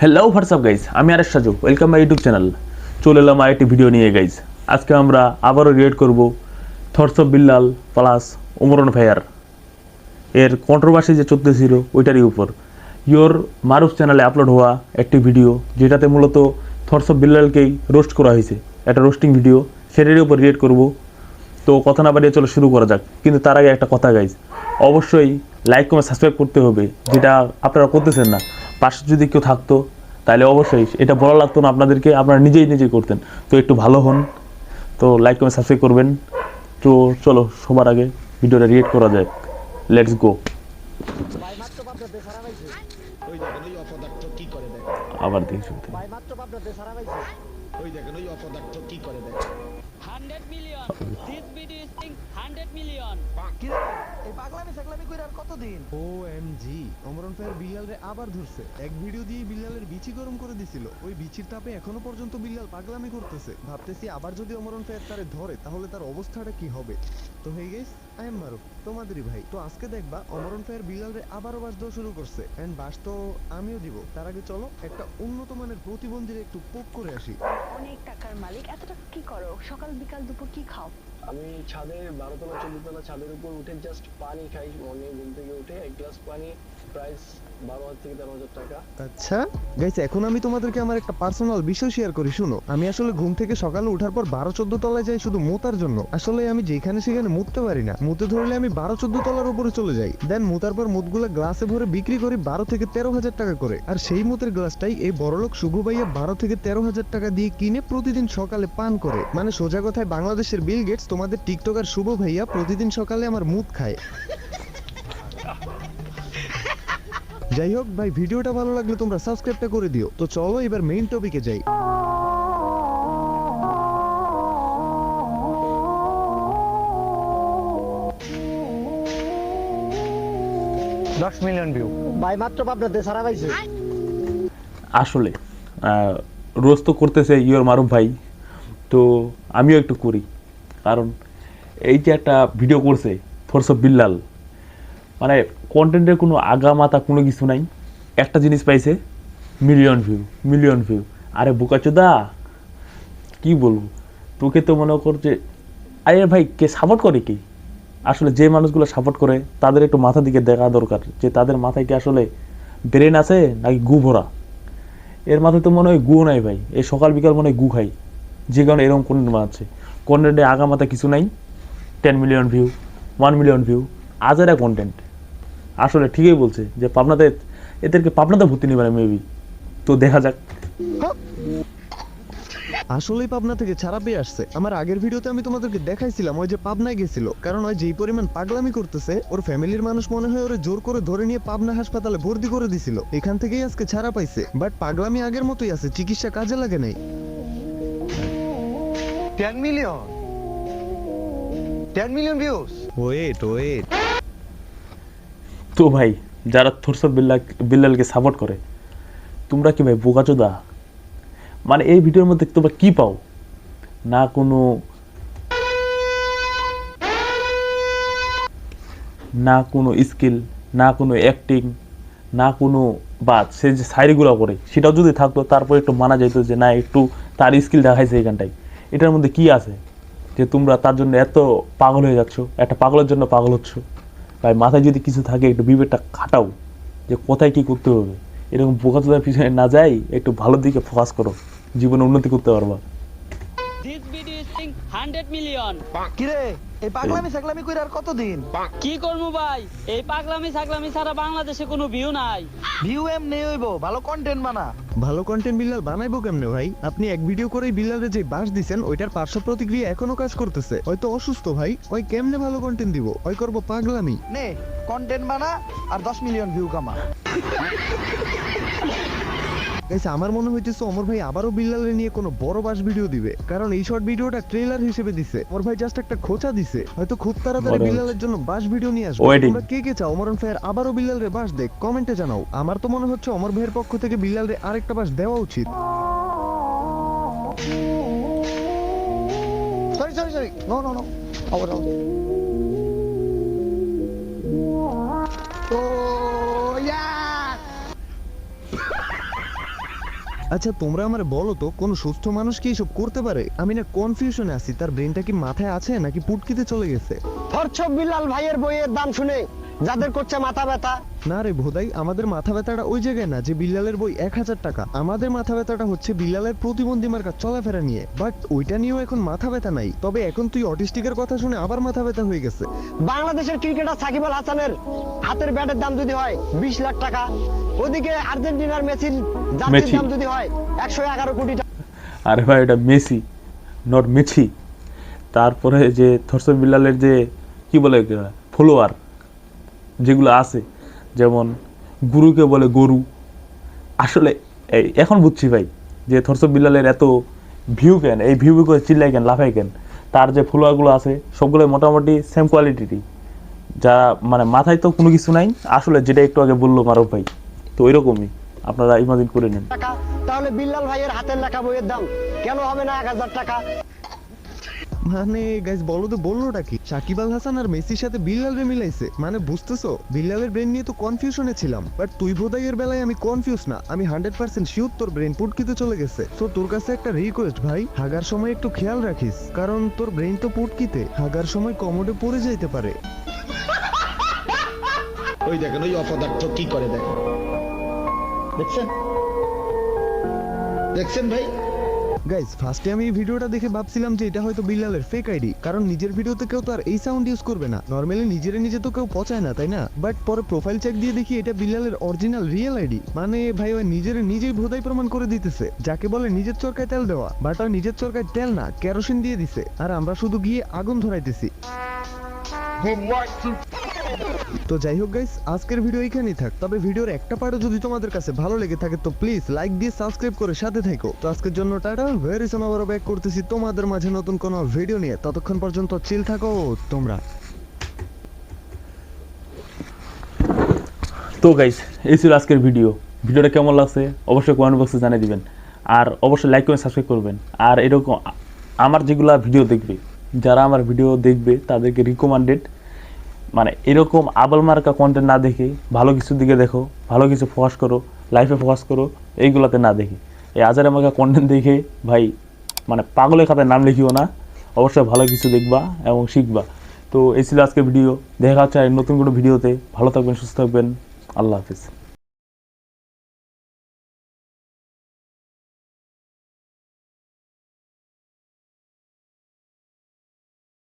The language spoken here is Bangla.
হ্যালো হোয়াটসঅ্যাপ গাইজ আমি Aresh Saju. Welcome my YouTube channel চলে এলাম আরেকটি ভিডিও নিয়ে গাইজ আজকে আমরা আবারও রিয়েট করব থর্স অফ বিল্লাল প্লাস ওমরন ফায়ার এর কন্ট্রোভার্সি যে চলতেছিল, ওইটারই উপর। ইয়োর মারুফ চ্যানেলে আপলোড হওয়া একটি ভিডিও যেটাতে মূলত থর্স অফ বিল্লালকেই রোস্ট করা হয়েছে। একটা রোস্টিং ভিডিও সেটারই উপর রিয়েট করব। তো কথা না বাড়িয়ে চলো শুরু করা যাক। কিন্তু তার আগে একটা কথা গাইজ অবশ্যই লাইক কমে সাবস্ক্রাইব করতে হবে, যেটা আপনারা করতেছেন না। পাশে যদি কেউ থাকতো, তাহলে অবশ্যই এটা বলা লাগতো না আপনাদেরকে, আপনারা নিজেই নিজেই করতেন। তো একটু ভালো হন। তো লাইক কমে সাবস্ক্রাইব করবেন। তো চলো, সবার আগে ভিডিওটা রিয়েট করা যাক। লেটস গো আবার দেখি ওই দেখেন, ওই অপদার্থ কি করে দেখ? 100 million this video is thing 100 million কি রে? এই পাগলামি সাগলামি কইরা আর কতদিন? ও এম জি অমরন ফায়ার বিল্লালরে আবার ধরছে। এক ভিডিও দিয়ে বিল্লালের বিচি গরম করে দিছিল। ওই বিচির তাপে এখনও পর্যন্ত বিল্লাল পাগলামি করতেছে। ভাবতেছি আবার যদি অমরন ফের তারে ধরে তাহলে তার অবস্থাটা কি হবে? তো হয়ে গেস আই এম মারুফ তোমাদেরই ভাই। তো আজকে দেখবা অমরন ফায়ার বিল্লালরে আবারও বাস দেওয়া শুরু করছে। এন্ড বাস তো আমিও দিব। তার আগে চলো একটা উন্নত মানের প্রতিবন্ধীর একটু পোক করে আসি। অনেক টাকার মালিক এত টাকা কি করো? সকাল বিকাল দুপুর কি খাও? আমি ছাদে বারোতলা চোদ্দতলা ছাদের উপর উঠে জাস্ট পানি খাই। মর্নিং ঘুম থেকে উঠে এক গ্লাস পানি বারো আচ্ছা এখন আমি তোমাদেরকে আমার একটা পার্সোনাল বিষয় শেয়ার করি, শুনো। আমি আসলে ঘুম থেকে সকালে পর বারো চোদ্দ তলায় যাই শুধু মোতার জন্য। আসলে আমি যেখানে সেখানে মুততে পারি না। মুতে ধরলে আমি বারো চোদ্দ তলার উপরে চলে যাই। দেন মুতার পর মুতগুলো গ্লাসে ভরে বিক্রি করি বারো থেকে তেরো হাজার টাকা করে। আর সেই মুতের গ্লাসটাই এই বড়লোক শুভ ভাইয়া বারো থেকে তেরো হাজার টাকা দিয়ে কিনে প্রতিদিন সকালে পান করে। মানে সোজা কথায় বাংলাদেশের বিল গেটস তোমাদের টিকটকার শুভ ভাইয়া প্রতিদিন সকালে আমার মুত খায়। যাই হোক ভাই ভিডিওটা ভালো লাগলে তোমরা সাবস্ক্রাইবটা করে দিও। তো চলো এবার মেইন টপিকে যাই। দশ মিলিয়ন ভিউ ভাই মাত্র পাবনাতে সারা পাইছে। আসলে আহ, রোজ তো করতেছে ইয়োর মারুফ ভাই তো আমিও একটু করি। কারণ এই যে একটা ভিডিও করছে থোরস অফ বিল্লাল মানে কন্টেন্টের কোনো আগা মাথা কোনো কিছু নাই। একটা জিনিস পাইছে মিলিয়ন ভিউ মিলিয়ন ভিউ আরে বোকাচোদা, কি বলব? তোকে তো মনে কর যে, আরে ভাই, কে সাপোর্ট করে কি? আসলে যে মানুষগুলো সাপোর্ট করে, তাদের একটু মাথা দিকে দেখা দরকার, যে তাদের মাথায় কি আসলে ব্রেন আছে নাকি গু ভরা? এর মাথায় তো মনে হয় গু নাই ভাই, এই সকাল বিকাল মনে হয় গু খাই যে কারণে এরকম কন্টেন্ট বানাচ্ছে। কন্টেন্টে আগা মাথা কিছু নাই ten million view one million view আজারা content আসলে ঠিকই বলছে যে পাবনাতে এদেরকে পাবনাতে ভর্তি নেবে না মেবি তো দেখা যাক। আসলেই পাবনা থেকে ছাড়া পেয়ে আসছে। আমার আগের ভিডিওতে আমি তোমাদেরকে দেখাইছিলাম ওই যে পাবনায় গেছিল। কারণ ওই যেই পরিমাণ পাগলামি করতেছে ওর ফ্যামিলির মানুষ মনে হয় ওরে জোর করে ধরে নিয়ে পাবনা হাসপাতালে ভর্তি করে দিছিল। এখান থেকেই আজকে ছাড়া পাইছে। বাট পাগলামি আগের মতোই আছে চিকিৎসা কাজে লাগে নাই। Ten million ten million views wait wait তো ভাই, যারা থরসব বিল্লাল বিল্লালকে সাপোর্ট করে, তোমরা কি ভাই বোকাচোদা? মানে এই ভিডিওর মধ্যে তোমরা কি পাও? না কোনো না কোনো স্কিল না কোনো অ্যাক্টিং না কোনো বাদ সে যে সাইরিগুলো করে, সেটাও যদি থাকতো, তারপর একটু মানা যেত যে না, একটু তার স্কিল দেখাইছে এখানটায়। এটার মধ্যে কি আছে? যে তোমরা তার জন্য এত পাগল হয়ে যাচ্ছ, একটা পাগলের জন্য পাগল হচ্ছ। ভাই মাথায় যদি কিছু থাকে, একটু বিবেকটা খাটাও যে কোথায় কী করতে হবে। এরকম বোকাচোদার পিছনে না যাই, একটু ভালো দিকে ফোকাস করো। জীবনে উন্নতি করতে পারবা। Is thing 100 million. কি রে এই পাগলামি সাগলামি কইরা আর কতদিন? কি করব ভাই? এই পাগলামি ছাগলামি ছাড়া বাংলাদেশে কোনো ভিউ নাই। ভিউ এম নেই হইব ভালো কন্টেন্ট বানা। ভালো কন্টেন্ট বিল্লাল বানাইবো কেমনে ভাই? আপনি এক ভিডিও করেই বিল্লালের যে বাস দিছেন ওইটার পার্শ্ব প্রতিক্রিয়া এখনও কাজ করতেছে। হয়তো অসুস্থ ভাই ওই কেমনে ভালো কন্টেন্ট দিব? ওই করব পাগলামি। নে কন্টেন্ট বানা আর 10 মিলিয়ন ভিউ কামা। গাইস আমার মনে হইতেছে অমর ভাই আবারও বিল্লালের নিয়ে কোনো বড় বাস ভিডিও দিবে। কারণ এই শর্ট ভিডিওটা ট্রেলার হিসেবে দিছে। অমর ভাই জাস্ট একটা খোঁচা দিছে। হয়তো খুব তাড়াতাড়ি বিল্লালের জন্য বাস ভিডিও নিয়ে আসবে। তোমরা কে কে চাও? অমরন ফায়ার আবারও বিল্লালের বাস দেখ কমেন্টে জানাও। আমার তো মনে হচ্ছে অমর ভাইয়ের পক্ষ থেকে বিল্লালের আরেকটা বাস দেওয়া উচিত। Sorry sorry sorry no no no আবার। আচ্ছা তোমরা আমার বলো তো, কোন সুস্থ মানুষ কি এসব করতে পারে? আমি না কনফিউশনে আছি, তার ব্রেনটা কি মাথায় আছে নাকি পুটকিতে চলে গেছে? ফরছ বিলাল ভাইয়ের বইয়ের দাম শুনে। যাদের করছে মাথা ব্যথা। না রে ভোদাই আমাদের মাথা ব্যথাটা ওই জায়গায় না যে বিল্লালের বই এক হাজার টাকা। আমাদের মাথা ব্যথাটা হচ্ছে বিল্লালের প্রতিবন্ধী মার্কা চলাফেরা নিয়ে। বাট ওইটা নিয়েও এখন মাথা ব্যথা নাই। তবে এখন তুই অটিস্টিকের কথা শুনে আবার মাথা ব্যথা হয়ে গেছে। বাংলাদেশের ক্রিকেটার সাকিব আল হাসানের হাতের ব্যাটের দাম যদি হয় বিশ লাখ টাকা ওদিকে আর্জেন্টিনার মেসির জার্সির দাম যদি হয় একশো এগারো কোটি টাকা। আরে ভাই এটা মেসি নট মেছি তারপরে যে থরসব বিল্লালের যে কি বলে ফলোয়ার যেগুলো আছে, যেমন গুরুকে বলে গরু। আসলে এই এখন বুঝছি ভাই, যে থরসব বিল্লালের এত ভিউ কেন, এই ভিউ করে চিল্লাই কেন লাফাই কেন? তার যে ফলোয়ারগুলো আছে সবগুলো মোটামুটি সেম কোয়ালিটিরই যা মানে মাথায় তো কোনো কিছু নাই। আসলে যেটা একটু আগে বলল মারব ভাই, তো ওইরকমই। আপনারা ইমাজিন করে নেন। তাহলে বিল্লাল ভাইয়ের হাতের লেখা বইয়ের দাম কেন হবে না এক হাজার টাকা? মানে গাইস বলো তো, বললোটা কি? সাকিব আল হাসান আর মেসির সাথে বিল্লাল রে মিলাইছে। মানে বুঝতেছো? বিল্লালের ব্রেন নিয়ে তো কনফিউশনে ছিলাম। বাট তুই বোধাইয়ের বেলায় আমি কনফিউজ না। আমি হান্ড্রেড পার্সেন্ট শিওর তোর ব্রেন পুটকিতে চলে গেছে। তো তোর কাছে একটা রিকোয়েস্ট ভাই, হাগার সময় একটু খেয়াল রাখিস। কারণ তোর ব্রেন তো পুটকিতে, হাগার সময় কমোডে পড়ে যাইতে পারে। ওই দেখেন, ওই অপদার্থ কি করে দেখেন? দেখছেন? দেখছেন ভাই? গাইস ফার্স্টে আমি এই ভিডিওটা দেখে ভাবছিলাম যে এটা হয়তো বিল্লালের ফেক আইডি কারণ নিজের ভিডিওতে কেউ তো আর এই সাউন্ড ইউজ করবে না। নর্মালি নিজের নিজে তো কেউ পচায় না, তাই না? বাট পরে প্রোফাইল চেক দিয়ে দেখি এটা বিল্লালের অরিজিনাল রিয়েল আইডি মানে ভাই, ওই নিজের নিজেই ভোদাই প্রমাণ করে দিতেছে। যাকে বলে নিজের চরকায় তেল দেওয়া বাট ওই নিজের চরকায় তেল না কেরোসিন দিয়ে দিছে। আর আমরা শুধু গিয়ে আগুন ধরাইতেছি। তো যাই হোক গাইস আজকের ভিডিও এখানেই থাক। তবে ভিডিওর একটা পার্টও যদি তোমাদের কাছে ভালো লেগে থাকে, তো প্লিজ লাইক দিয়ে সাবস্ক্রাইব করে সাথে থাকো। তো আজকের জন্য টাটা ভেরি সোন আবারও ব্যাক করতেছি তোমাদের মাঝে নতুন কোনো ভিডিও নিয়ে। ততক্ষণ পর্যন্ত চিল থাকো তোমরা। তো গাইস এই ছিল আজকের ভিডিও ভিডিওটা কেমন লাগছে? অবশ্যই কমেন্ট বক্সে জানিয়ে দিবেন। আর অবশ্যই লাইক করে সাবস্ক্রাইব করবেন। আর এরকম আমার যেগুলা ভিডিও দেখবে, যারা আমার ভিডিও দেখবে, তাদেরকে রিকমেন্ডেড মানে এরকম আবল মার্কা কন্টেন্ট না দেখে ভালো কিছুর দিকে দেখো, ভালো কিছু ফোকাস করো লাইফে ফোকাস করো, এইগুলোতে না দেখে। এই আজারে মার্কা কন্টেন্ট দেখে ভাই মানে পাগলের খাতায় নাম লিখিও না, অবশ্যই ভালো কিছু দেখবা এবং শিখবা। তো এই ছিল আজকের ভিডিও দেখা হচ্ছে নতুন কোনো ভিডিওতে ভালো থাকবেন, সুস্থ থাকবেন। আল্লাহ হাফিজ।